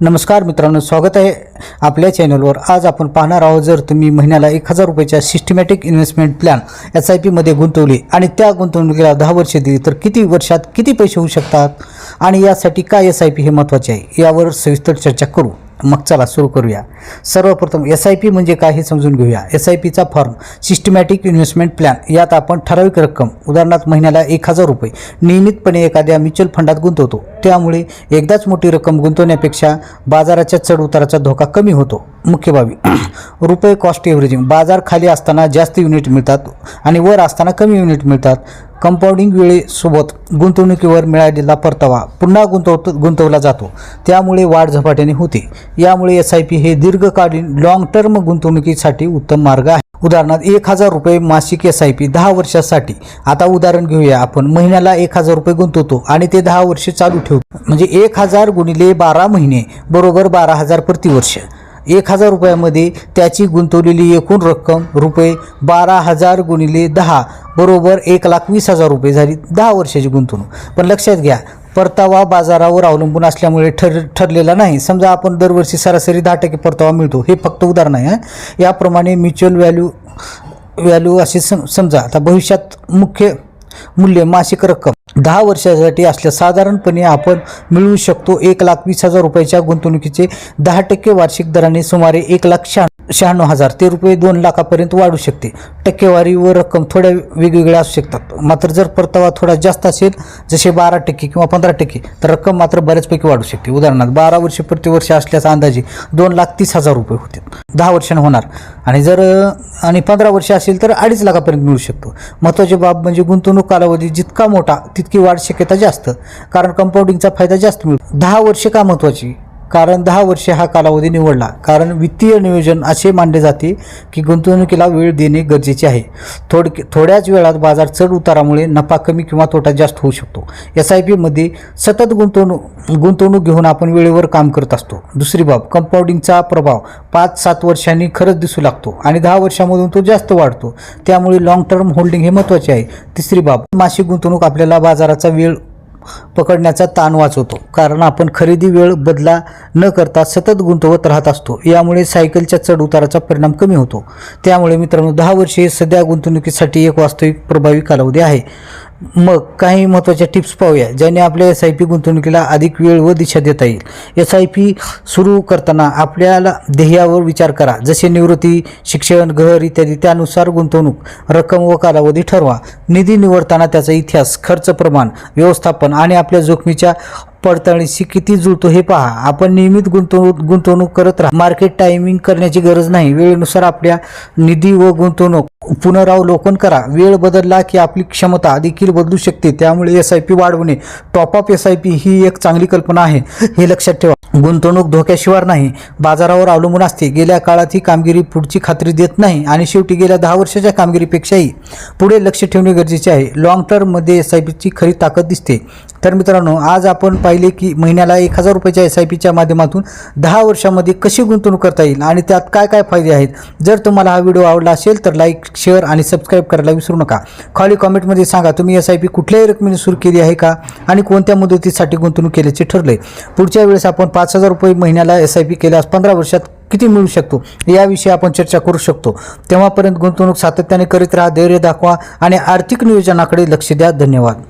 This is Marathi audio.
नमस्कार मित्रांनो स्वागत आहे आपल्या चॅनलवर आज आपण पाहणार आहोत जर तुम्ही महिन्याला एक हजार रुपयाच्या systematic investment plan S I पीमध्ये गुंतवली आणि त्या गुंतवणुकीला दहा वर्षे दिली तर किती वर्षात किती पैसे होऊ शकतात? आणि यासाठी काय एस आय पी हे महत्त्वाचे आहे यावर सविस्तर चर्चा करू. मग चला सुरू करूया. सर्वप्रथम एस आय पी म्हणजे काय हे समजून घेऊया. एस आय पीचा फॉर्म सिस्टमॅटिक इन्व्हेस्टमेंट प्लॅन यात आपण ठराविक रक्कम उदाहरणार्थ महिन्याला एक हजार रुपये नियमितपणे एखाद्या म्युच्युअल फंडात गुंतवतो. त्यामुळे एकदाच मोठी रक्कम गुंतवण्यापेक्षा बाजाराच्या चढ उताराचा धोका कमी होतो. मुख्य बाबी. रुपये कॉस्ट एव्हरेजिंग बाजार खाली असताना जास्त युनिट मिळतात आणि वर असताना कमी युनिट मिळतात. कंपाऊंडिंग वेळेसोबत गुंतवणुकीवर मिळालेला परतावा पुन्हा गुंतवत गुंतवला जातो. त्यामुळे वाढ झपाट्याने होते. यामुळे एस आय पी हे दीर्घकालीन लाँग टर्म गुंतवणुकीसाठी उत्तम मार्ग आहे. उदाहरणार्थ एक हजार रुपये मासिक एस आय पी दहा वर्षासाठी. आता उदाहरण घेऊया आपण. महिन्याला एक हजार रुपये गुंतवतो आणि ते दहा वर्षे चालू ठेवतो. म्हणजे एक हजार गुणिले बारा महिने बरोबर बारा हजार प्रतिवर्ष. एक हजार रुपयामध्ये त्याची गुंतवलेली एकूण रक्कम रुपये बारा हजार गुणिले दहा बरोबर एक लाख वीस हजार रुपये झाली दहा वर्षाची गुंतवणूक. पण लक्षात घ्या परतावा बाजारावर अवलंबून असल्यामुळे ठर ठरलेला नाही. समजा आपण दरवर्षी सरासरी दहा टक्के परतावा मिळतो. हे फक्त उदाहरण आहे याप्रमाणे म्युच्युअल व्हॅल्यू व्हॅल्यू असे सम समजा आता भविष्यात मुख्य मूल्य मासिक रक्कम. दहा वर्षासाठी असल्यास साधारणपणे आपण मिळवू शकतो एक लाख वीस हजार रुपयाच्या गुंतवणुकीचे दहा टक्के वार्षिक दराने सुमारे एक लाख शहाण्णव शहाण्णव हजार. ते रुपये दोन लाखापर्यंत वाढू शकते. टक्केवारी व रक्कम थोड्या वेगवेगळ्या असू शकतात. मात्र जर परतावा थोडा जास्त असेल जसे बारा टक्के किंवा पंधरा टक्के तर रक्कम मात्र बऱ्याचपैकी वाढू शकते. उदाहरणार्थ बारा वर्षे प्रतिवर्ष असल्याचा अंदाजे दोन लाख तीस हजार रुपये होते. दहा वर्षांनी होणार. आणि जर आणि पंधरा वर्ष असेल तर अडीच लाखापर्यंत मिळू शकतो. महत्त्वाची बाब म्हणजे गुंतवणूक कालावधी जितका मोठा तितकी वाढ शक्यता जास्त. कारण कंपाऊंडिंगचा फायदा जास्त मिळतो. दहा वर्षे का महत्त्वाची? कारण दहा वर्षे हा कालावधी निवडला. कारण वित्तीय नियोजन असे मानले जाते की गुंतवणुकीला वेळ देणे गरजेचे आहे. थोड थोड्याच वेळात बाजार चढ उतारामुळे नफा कमी किंवा तोटा जास्त होऊ शकतो. एस आय पीमध्ये सतत गुंतवणूक गुंतवणूक घेऊन आपण वेळेवर काम करत असतो. दुसरी बाब कंपाऊंडिंगचा प्रभाव. पाच सात वर्षांनी खरंच दिसू लागतो आणि दहा वर्षामधून तो जास्त वाढतो. त्यामुळे लॉंग टर्म होल्डिंग हे महत्त्वाचे आहे. तिसरी बाब मासिक गुंतवणूक आपल्याला बाजाराचा वेळ पकडण्याचा ताण वाचवतो. कारण आपण खरेदी वेळ बदला न करता सतत गुंतवत राहत असतो. यामुळे सायकलच्या चढउताराचा परिणाम कमी होतो. त्यामुळे मित्रांनो दहा वर्षे सध्या गुंतवणुकीसाठी एक वास्तविक प्रभावी कालावधी आहे. मग काही महत्त्वाच्या टिप्स पाहूया ज्याने आपल्या एस आय पी गुंतवणुकीला अधिक वेळ व दिशा देता येईल. एस आय पी सुरू करताना आपल्याला ध्येयावर विचार करा. जसे निवृत्ती शिक्षण घर इत्यादी त्यानुसार गुंतवणूक रक्कम व कालावधी ठरवा. निधी निवडताना त्याचा इतिहास खर्च प्रमाण व्यवस्थापन आणि आपल्या जोखमीच्या पडताळणीशी किती जुळतो हे पहा. आपण नियमित गुंतवणूक गुंतवणूक करत राहा. मार्केट टायमिंग करण्याची गरज नाही. वेळेनुसार आपल्या निधी व गुंतवणूक पुनरावलोकन करा. वेळ बदलला की आपली क्षमता देखील बदलू शकते. त्यामुळे एस आय पी वाढवणे top up S I P ही एक चांगली कल्पना आहे. हे लक्षात ठेवा. गुंतवणूक धोक्याशिवाय नाही. बाजारावर अवलंबून असते. गेल्या काळात ही कामगिरी पुढची खात्री देत नाही आणि शेवटी गेल्या दहा वर्षाच्या कामगिरीपेक्षाही पुढे लक्ष ठेवणे गरजेचे आहे. लॉंग टर्ममध्ये एस आय पीची खरी ताकद दिसते. तर मित्रांनो आज आपण पाहिले की महिन्याला एक हजार रुपयाच्या एस आय पीच्या माध्यमातून दहा वर्षामध्ये कशी गुंतवणूक करता येईल आणि त्यात काय काय फायदे आहेत? जर तुम्हाला हा व्हिडिओ आवडला असेल तर लाईक शेअर आणि सबस्क्राईब करायला विसरू नका. खाली कॉमेंटमध्ये सांगा तुम्ही एस आय पी कुठल्याही रकमेने सुरू केली आहे का आणि कोणत्या मुदतीसाठी गुंतवणूक केल्याचे ठरले पुढच्या वेळेस आपण पाच हजार रुपये महिन्याला एस आय पी केल्यास पंधरा वर्षात किती मिळू शकतो? याविषयी आपण चर्चा करू शकतो. तेव्हापर्यंत गुंतवणूक सातत्याने करीत राहा धैर्य दाखवा आणि आर्थिक नियोजनाकडे लक्ष द्या. धन्यवाद.